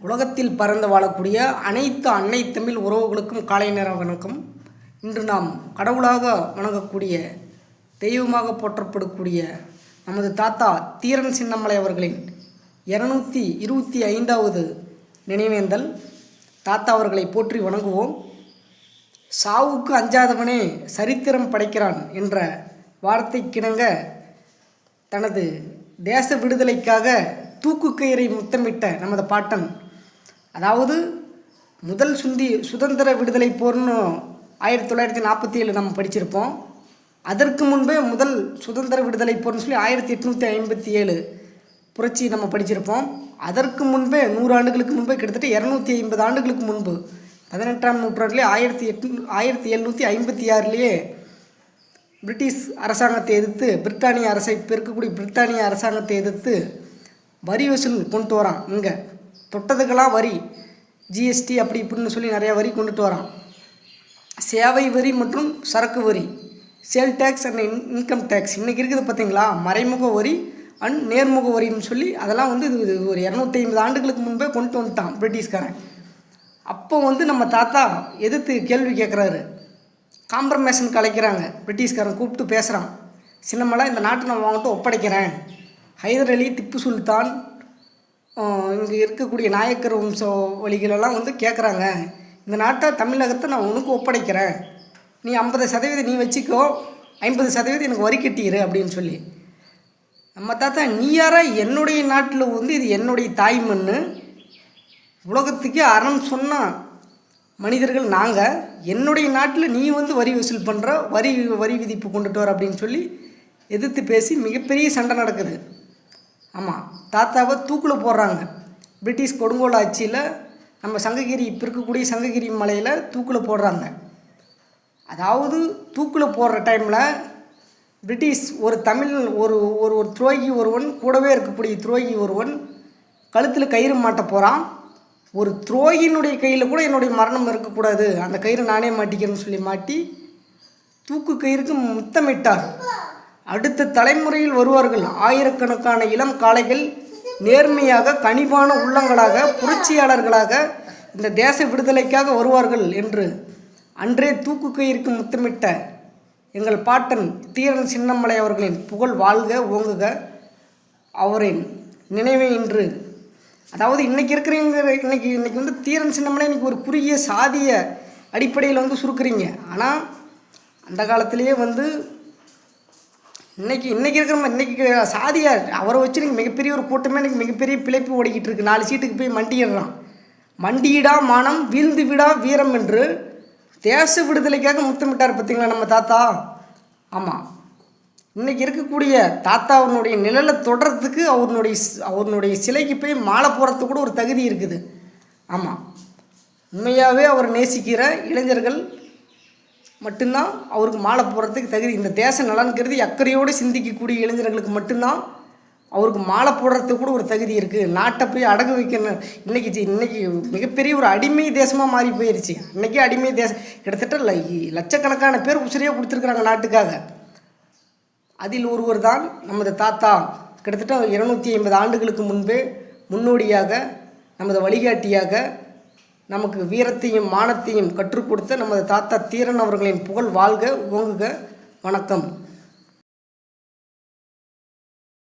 உலகத்தில் பறந்து வாழக்கூடிய அனைத்து அன்னை தமிழ் உறவுகளுக்கும் காலை நேர வணக்கம். இன்று நாம் கடவுளாக வணங்கக்கூடிய தெய்வமாக போற்றப்படக்கூடிய நமது தாத்தா தீரன் சின்னமலை அவர்களின் இரநூத்தி இருபத்தி ஐந்தாவது நினைவேந்தல் தாத்தா அவர்களை போற்றி வணங்குவோம். சாவுக்கு அஞ்சாதவனே சரித்திரம் படைக்கிறான் என்ற வார்த்தைக்கிணங்க தனது தேச விடுதலைக்காக தூக்கு கயிறை முத்தமிட்ட நமது பாட்டன் அதாவது முதல் சுந்தி சுதந்திர விடுதலை போர்னு ஆயிரத்தி தொள்ளாயிரத்தி நாற்பத்தி ஏழு நம்ம படிச்சிருப்போம். அதற்கு முன்பே முதல் சுதந்திர விடுதலை போர்னு சொல்லி ஆயிரத்தி எட்நூற்றி ஐம்பத்தி ஏழு புரட்சி நம்ம படிச்சிருப்போம். அதற்கு முன்பே நூறு ஆண்டுகளுக்கு முன்பே கிட்டத்தட்ட இரநூத்தி ஐம்பது ஆண்டுகளுக்கு முன்பு பதினெட்டாம் நூற்றாண்டுலேயே ஆயிரத்தி எட்நூ ஆயிரத்தி எழுநூற்றி ஐம்பத்தி ஆறுலேயே பிரிட்டிஷ் அரசாங்கத்தை எதிர்த்து பிரிட்டானிய அரசை இப்போ இருக்கக்கூடிய பிரித்தானிய அரசாங்கத்தை எதிர்த்து வரி வசூல் கொண்டு வரான் இங்கே. தொட்டதுக்கெல்லாம் வரி ஜிஎஸ்டி அப்படி இப்படின்னு சொல்லி நிறையா வரி கொண்டுட்டு வரான். சேவை வரி மற்றும் சரக்கு வரி sale tax and in income tax. இன்றைக்கி இருக்குது பார்த்தீங்களா? மறைமுக வரி அண்ட் நேர்முக வரின்னு சொல்லி அதெல்லாம் வந்து இது ஒரு இரநூத்தி ஐம்பது ஆண்டுகளுக்கு முன்பே கொண்டு வந்துட்டான் பிரிட்டிஷ்காரன். அப்போ வந்து நம்ம தாத்தா எதிர்த்து கேள்வி கேட்குறாரு காம்ப்ரமைஷன் கலைக்கிறாங்க. பிரிட்டிஷ்காரன் கூப்பிட்டு பேசுகிறான் சின்னமலை இந்த நாட்டை நான் வாங்கிட்டு ஒப்படைக்கிறேன். ஹைதர் அலி திப்பு சுல்தான் இங்கே இருக்கக்கூடிய நாயக்கர் வம்ச வழிகளெல்லாம் வந்து கேட்குறாங்க இந்த நாட்டை தமிழகத்தை நான் உனக்கு ஒப்படைக்கிறேன். நீ ஐம்பது சதவீதம் நீ வச்சுக்கோ. ஐம்பது சதவீதம் எனக்கு வரி கட்டிடு அப்படின்னு சொல்லி. நம்ம தாத்தா நீ யாரா? என்னுடைய நாட்டில் வந்து இது என்னுடைய தாய் மண்ணு உலகத்துக்கே அறம் சொன்ன மனிதர்கள் நாங்கள் என்னுடைய நாட்டில் நீ வந்து வரி வசூல் பண்ணுற வரி வரி விதிப்பு கொண்டுட்டு வர அப்படின்னு சொல்லி எதிர்த்து பேசி மிகப்பெரிய சண்டை நடக்குது. ஆமாம் தாத்தாவை தூக்கில் போடுறாங்க. பிரிட்டிஷ் கொடுங்கோல் ஆட்சியில் நம்ம சங்ககிரி இப்போ இருக்கக்கூடிய சங்ககிரி மலையில் தூக்கில் போடுறாங்க. அதாவது தூக்கில் போடுற டைமில் பிரிட்டிஷ் ஒரு தமிழ் ஒரு ஒரு ஒரு துரோகி ஒருவன் கூடவே இருக்கக்கூடிய துரோகி ஒருவன் கழுத்தில் கயிறு மாட்ட போகிறான் ஒரு துரோகியினுடைய கையில் கூட என்னுடைய மரணம் இருக்கக்கூடாது. அந்த கயிறு நானே மாட்டிக்கிறேன்னு சொல்லி மாட்டி தூக்கு கயிறுக்கு முத்தமிட்டார். அடுத்த தலைமுறையில் வருவார்கள். ஆயிரக்கணக்கான இளம் காளைகள் நேர்மையாக கனிவான உள்ளங்களாக புரட்சியாளர்களாக இந்த தேச விடுதலைக்காக வருவார்கள் என்று அன்றே தூக்கு கயிற்கு முத்தமிட்ட எங்கள் பாட்டன் தீரன் சின்னமலை அவர்களின் புகழ் வாழ்க ஓங்குக. அவரின் நினைவை இன்று. அதாவது இன்றைக்கி இருக்கிறவங்க இன்னைக்கு இன்னைக்கு வந்து தீரன் சின்னமலை இன்னைக்கு ஒரு குறுகிய சாதிய அடிப்படையில் வந்து சுருக்குறீங்க. ஆனால் அந்த காலத்திலேயே வந்து இன்றைக்கி இன்றைக்கி இருக்கிற இன்னைக்கு சாதியார் அவரை வச்சு நீங்கள் மிகப்பெரிய ஒரு கூட்டமே இன்னைக்கு மிகப்பெரிய பிழைப்பு ஓடிக்கிட்டு இருக்கு. நாலு சீட்டுக்கு போய் மண்டியிடுறான். மண்டியிடா மானம் வீழ்ந்து விடா வீரம் என்று தேச விடுதலைக்காக முத்தமிட்டார் பார்த்தீங்களா நம்ம தாத்தா? ஆமாம் இன்றைக்கி இருக்கக்கூடிய தாத்தா அவனுடைய நிழலை தொடர்றதுக்கு அவனுடைய அவனுடைய சிலைக்கு போய் மாலை போகிறதுக்கு கூட ஒரு தகுதி இருக்குது. ஆமாம் உண்மையாகவே அவர் நேசிக்கிற இளைஞர்கள் மட்டும்தான் அவருக்கு மாலை போடுறதுக்கு தகுதி. இந்த தேச நலன்கிறது அக்கறையோடு சிந்திக்கக்கூடிய இளைஞர்களுக்கு மட்டும்தான் அவருக்கு மாலை போடுறதுக்கு கூட ஒரு தகுதி இருக்குது நாட்டை போய் அடகு வைக்கணும். இன்றைக்கி இன்றைக்கி இன்னைக்கு மிகப்பெரிய ஒரு அடிமை தேசமாக மாறி போயிருச்சு. இன்றைக்கி அடிமை தேசம் கிட்டத்தட்ட லட்சக்கணக்கான பேர் உசிரியாக கொடுத்துருக்குறாங்க நாட்டுக்காக. அதில் ஒருவர் தான் நமது தாத்தா. கிட்டத்தட்ட இரநூத்தி ஐம்பது ஆண்டுகளுக்கு முன்பே முன்னோடியாக நமது வழிகாட்டியாக நமக்கு வீரத்தையும் மானத்தையும் கற்றுக் கொடுத்த நமது தாத்தா தீரன் அவர்களின் புகழ் வாழ்க ஓங்குக. வணக்கம்.